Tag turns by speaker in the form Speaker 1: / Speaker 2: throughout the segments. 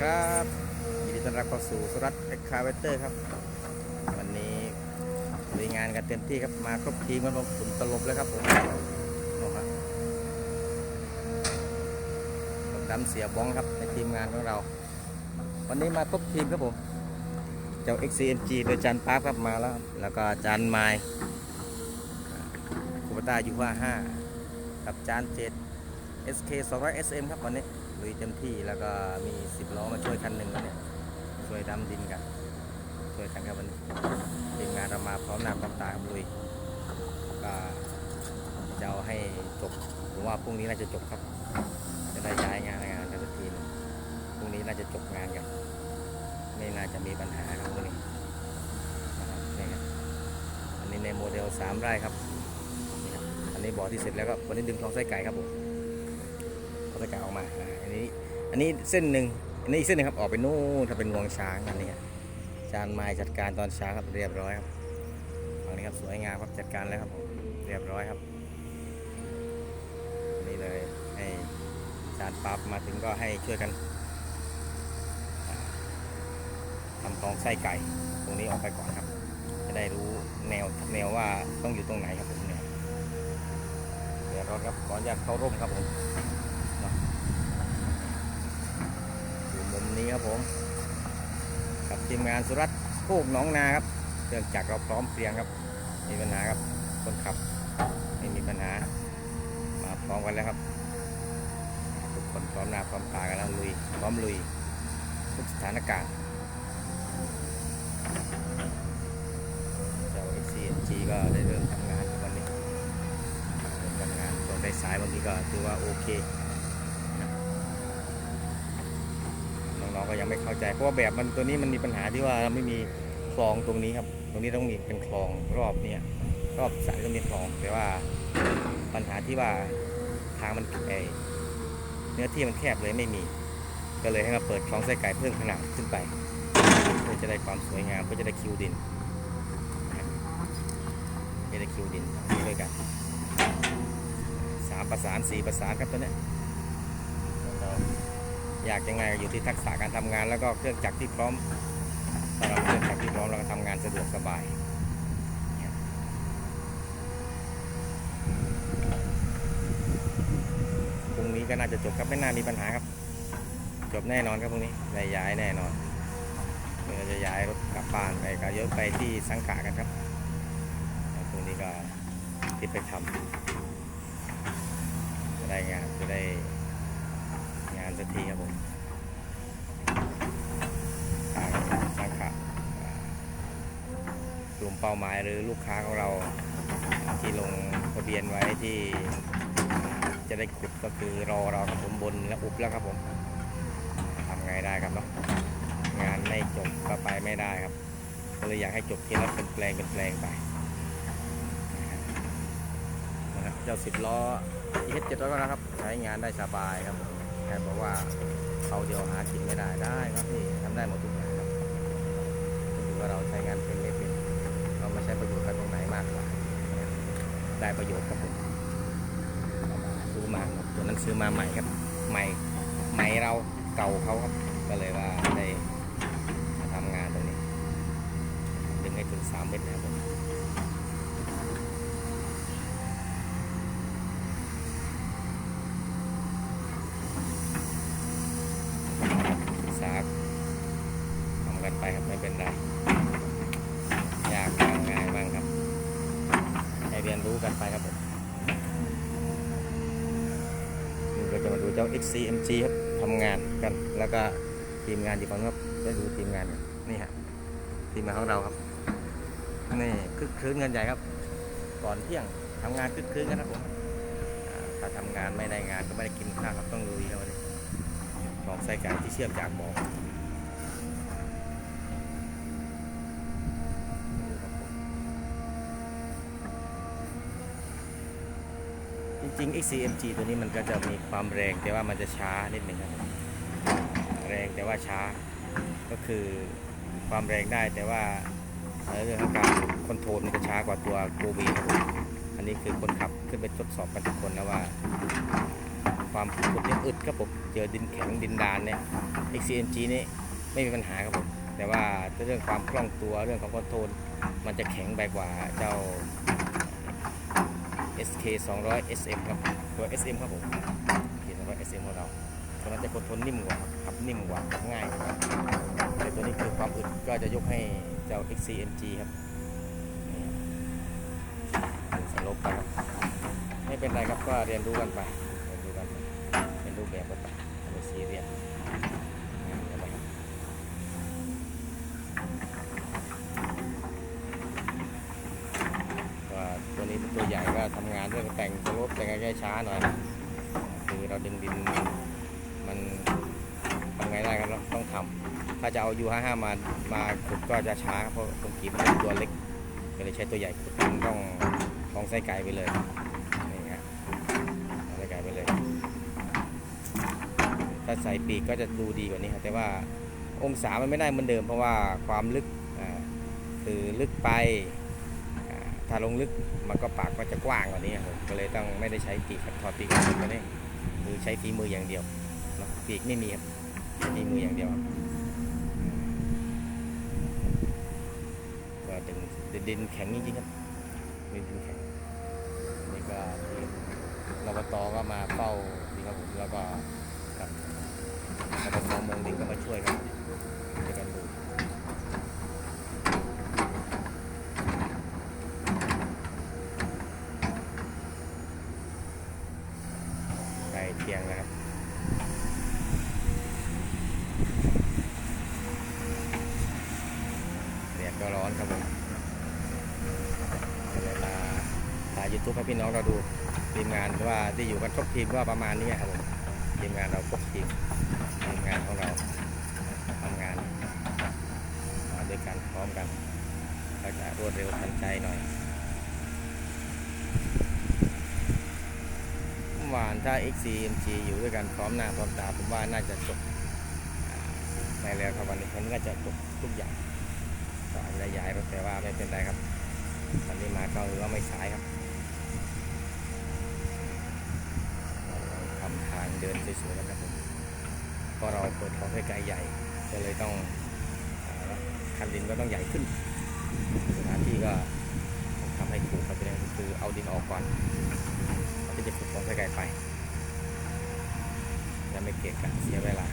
Speaker 1: ครับยินดีต้อนรับเข้าสู่สุรัตน์เอ็กคาเวเตอร์ครับ วันนี้ลุยงานกันเต็มที่ครับมาครบทีมกันผมผมตลบเลยครับผมน้องครับผมดำเสียบ้องครับในทีมงานของเรา วันนี้มาครบทีมครับผม เจ้า XCMG โดยจานปาร์ครับมาแล้ว แล้วก็จานไมล์คูปต้ายูว่า5กับจานเจ็ด SK 200 SM ครับวันนี้ ลุยเต็มที่แล้วก็มี10ล้อมาช่วยคันหนึ่งวันนี้ช่วยดำดินกัน ช่วยกันครับวันนี้ทีมงานเรามาพร้อมหน้าพร้อมตาครับลุยก็จะเอาให้จบผมว่าพรุ่งนี้น่าจะจบครับ จะได้ย้ายงานงานกันสักทีนึงพรุ่งนี้น่าจะจบงานกันไม่น่าจะมีปัญหาครับพวกนี้นะครับนี่ครับอันนี้ในโมเดล 3 ไร่ครับนี่ครับอันนี้บ่อที่เสร็จแล้วก็วันนี้ดึงคลองไส้ไก่ครับผม คลองไส้ไก่ออกมาอันนี้อันนี้เส้นหนึ่งอันนี้อีกเส้นหนึ่งครับออกไปนู่นถ้าเป็นงวงช้างอันนี้จานไม้จัดการตอนเช้าครับเรียบร้อยครับฝั่งนี้ครับสวยงามครับจัดการแล้วครับผมเรียบร้อยครับ นี่เลยให้จานปับมาถึงก็ให้ช่วยกันทำคลองไส้ไก่ตรงนี้ออกไปก่อนครับ จะได้รู้แนวแนวว่าต้องอยู่ตรงไหนครับผมเนี่ยเดี๋ยวรถครับก่อนจะเข้าร่มครับผมเนาะอยู่ มุมนี้ครับผมกับทีมงานสุรัตน์โคกหนองนาครับเครื่องจักรเราพร้อมเพรียงครับ มีปัญหาครับคนขับไม่มีปัญหา มาพร้อมกันแล้วครับ ทุกคนพร้อมหน้าพร้อมตากันแล้วลุยพร้อมลุยทุกสถานการณ์เจ้า XCNG ก็ได้เริ่มทำงานวันนี้เริ่มทำงานตอนสายๆบางทีก็ถือว่าโอเคนะ น้องก็ยังไม่เข้าใจ เพราะว่าแบบมันตัวนี้มันมีปัญหาที่ว่าเราไม่มีคลองตรงนี้ครับ ตรงนี้ต้องมีเป็นคลองรอบเนี่ยรอบสายต้องมีคลอง แต่ว่าปัญหาที่ว่าทางมันไอเนื้อที่มันแคบเลยไม่มี ก็เลยให้มาเปิดคลองไส้ไก่เพิ่มขนาดขึ้นไปเพื่อจะได้ความสวยงามเพื่อจะได้คิวดินจะได้คิวดินด้วยกันสามประสานสี่ประสานครับตัวเนี้ย อยากยังไงอยู่ที่ทักษะการทำงาน แล้วก็เครื่องจักรที่พร้อมถ้าเราเครื่องจักรที่พร้อมเราก็ทำงานสะดวกสบายพรุ่งนี้ก็น่าจะจบครับไม่น่ามีปัญหาครับ จบแน่นอนครับพรุ่งนี้ได้ย้ายแน่นอนเราจะย้ายรถกลับบ้านไปก็เยอะไปที่สังขะกันครับตรงนี้ก็ที่ไปทำจะได้งานจะได้งานสัก ทีครับผมสาขากลุ่มเป้าหมายหรือลูกค้าของเราที่ลงทะเบียนไว้ที่จะได้ขุดก็คือรอเราครับผมบนและอุบแล้วครับผมทำไงได้ครับเนาะงานไม่จบก็ไปไม่ได้ครับก็เลยอยากให้จบทีละเป็นแปลงเป็นแปลงไปนะครับเจ้าสิบล้อที่เจ็ดร้อยก็นะครับ ใช้งานได้สบายครับ ใครบอกว่าเขาเดียวหากินไม่ได้ได้ครับพี่ทำได้หมดทุกอย่างครับถือว่าเราใช้งานเป็นไม่เป็นเรามาใช้ประโยชน์กันตรงไหนมากกว่าได้ประโยชน์ครับผมซื้อมาตัวนั้นซื้อมาใหม่ครับใหม่ใหม่เราเก่าเขาครับก็เลยว่าได้มาทำงานตรงนี้ดึงให้ถึงสามเมตรนะครับผม ศึกษาทำกันไปครับไม่เป็นไร ยากบ้างง่ายบ้างครับูกันไปครับผมเราจะมาดูเจ้า XCMG ครับทำงานกัน แล้วก็ทีมงานที่ฝั่งครับได้ดูทีมงานกันนี่ฮะทีมงานของเราครับนี่คึกคืนกันใหญ่ครับ ก่อนเที่ยงทำงานคึกคืนกันครับผมถ้าทำงานไม่ได้งานก็ไม่ได้กินข้าวครับต้องลุยครับวันนี้ของไส้ไก่ที่เชื่อมจากบ่อ จริง XCMG ตัวนี้มันก็จะมีความแรงแต่ว่ามันจะช้านิดหนึ่งครับแรงแต่ว่าช้าก็คือความแรงได้แต่ว่าเรื่องของการคอนโทรลมันจะช้ากว่าตัวโกบีครับอันนี้คือคนขับขึ้นไปทดสอบกันทุกคนแล้วว่า ความขุดยังอึดครับผมเจอดินแข็งดินดานเนี่ย XCNG นี่ไม่มีปัญหาครับผมแต่ว่าเรื่องความคล่องตัวเรื่องของคอนโทรลมันจะแข็งไปกว่าเจ้า SK 200 SM ครับตัว SM ครับผม SK 200 SM ของเราตัวนั้นจะคอนโทรลนิ่มกว่าขับนิ่มกว่าขับง่ายแต่ตัวนี้คือความอึดก็จะยกให้เจ้า XCNG ครับนี่ครับสโลปไปครับไม่เป็นไรครับก็เรียนรู้กันไปเรียนรู้กันไปเป็นรูปแบบกันไปไม่ซีเรียสงานกันไปครับก็ตัวนี้เป็นตัวใหญ่ก็ ทำงานเรื่องแต่งสโลปแต่งง่ายๆช้าหน่อย คือเราดึงดินมันทำไงได้ครับเราต้องทำถ้าจะเอา U55 มามาขุดก็จะช้าเพราะตรงกีบมันเป็นตัวเล็กก็เลยใช้ตัวใหญ่ขุดมันต้องต้องไส้ไก่ไปเลยนี่ฮะไส้ไก่ไปเลย ถ้าใส่ปีกก็จะดูดีกว่านี้ครับแต่ว่าองศามันไม่ได้เหมือนเดิมเพราะว่าความลึกคือลึกไป ถ้าลงลึกมันก็ปากก็จะกว้างกว่านี้ครับผมก็เลยต้องไม่ได้ใช้ปีกครับถอดปีกออกมาเนี่ยคือใช้ฝีมืออย่างเดียวนะปีกไม่มีครับใช้ฝีมืออย่างเดียวครับก็ดึงดินแข็งจริงๆครับดินแข็งนี่ก็ทีมรปตก็มาเฝ้าดีครับผมแล้วก็ ครับอบตเมืองดินก็มาช่วยกันช่วยกันดูใกล้เที่ยงนะครับ แดดก็ร้อนครับผมก็เลยมาถ่ายยู ทูบให้พี่น้องเราดูทีมงานว่าที่อยู่กันครบทีมก็ประมาณนี้ครับผมทีมงานเราครบทีมทีมงานของเราทำงานมาด้วยกันพร้อมกันก็จะรวดเร็วทันใจหน่อยเมื่อวานถ้า XCMG อยู่ด้วยกันพร้อมหน้าพร้อมตาผมว่าน่าจะจบอ่าไปแล้วครับวันนี้คนก็จะจบทุกอย่างก็อาจะย้ายรถแต่ว่าไม่เป็นไรครับวันนี้มาก็ถือว่าไม่สายครับ ทำทางเดินสวยๆนะครับผมเพราะเราเปิดของให้ไกลใหญ่ ก็เลยต้องคันดินก็ต้องใหญ่ขึ้นสถานที่ก็ต้องทำให้ถูกครับเนี่ยคือเอาดินออกก่อนแล้วก็จะขุดของให้ไกลไปจะไม่เกะกะเสียเวลา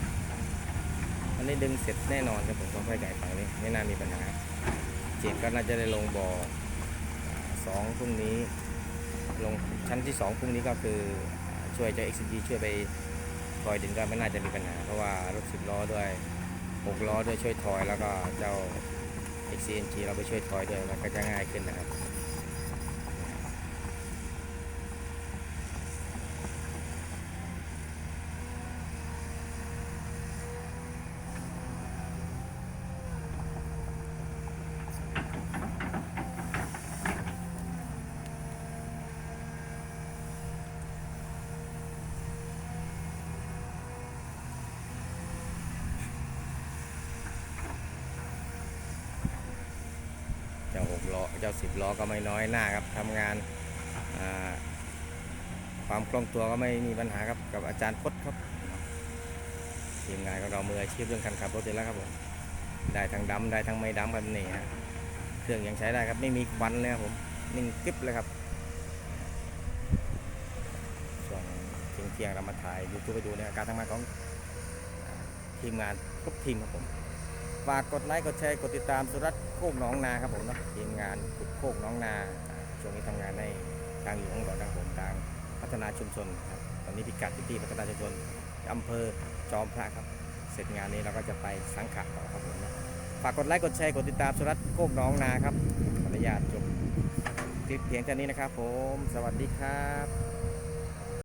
Speaker 1: อันนี้ดึงเสร็จแน่นอนครับผมของให้ไกลฝั่งนี้ไม่น่ามีปัญหาเจ็ดก็น่าจะได้ลงบ่ออ่าสองพรุ่งนี้ลงชั้นที่สองพรุ่งนี้ก็คือ ช่วยเจ้า XCG ช่วยไปถอยดินก็ไม่น่าจะมีปัญหา เพราะว่ารถสิบล้อด้วยหกล้อด้วยช่วยถอยแล้วก็เจ้า XCNG เราไปช่วยถอยด้วยมันก็จะง่ายขึ้นนะครับ จ้าสิบล้อก็ไม่น้อยหน้าครับทำงานความคล่องตัวก็ไม่มีปัญหาครับกับอาจารย์พจน์ครับทีมงานของเรามืออาชีพเรื่องการขับรถอยู่แล้วครับผมได้ทั้งดำได้ทั้งไม่ดำแบบนี้ฮะเครื่องยังใช้ได้ครับไม่มีควันเลยครับผมนิ่งกริบเลยครับส่วนเที่ยงเที่ยงๆเรามาถ่ายยูทูบไปดูเนี่ยการทำงานของทีมงานทุกทีมครับผม ฝากกดไลค์กดแชร์กดติดตามสุรัตน์โคกหน้องนาครับผมเนาะทีมงานขุดโคกหน้องนาช่วงนี้ทำงานในทางหลวงของเรานะครับผมทางพัฒนาชุมชนครับตอนนี้พิกัดที่ที่พัฒนาชุมชนอำเภอจอมพระครับ เสร็จงานนี้เราก็จะไปสังขะต่อครับผมนะฝากกดไลค์กดแชร์กดติดตามสุรัตน์โคกหน้องนาครับขออนุญาตจบคลิปเพียงแค่นี้นะครับผม สวัสดีครับ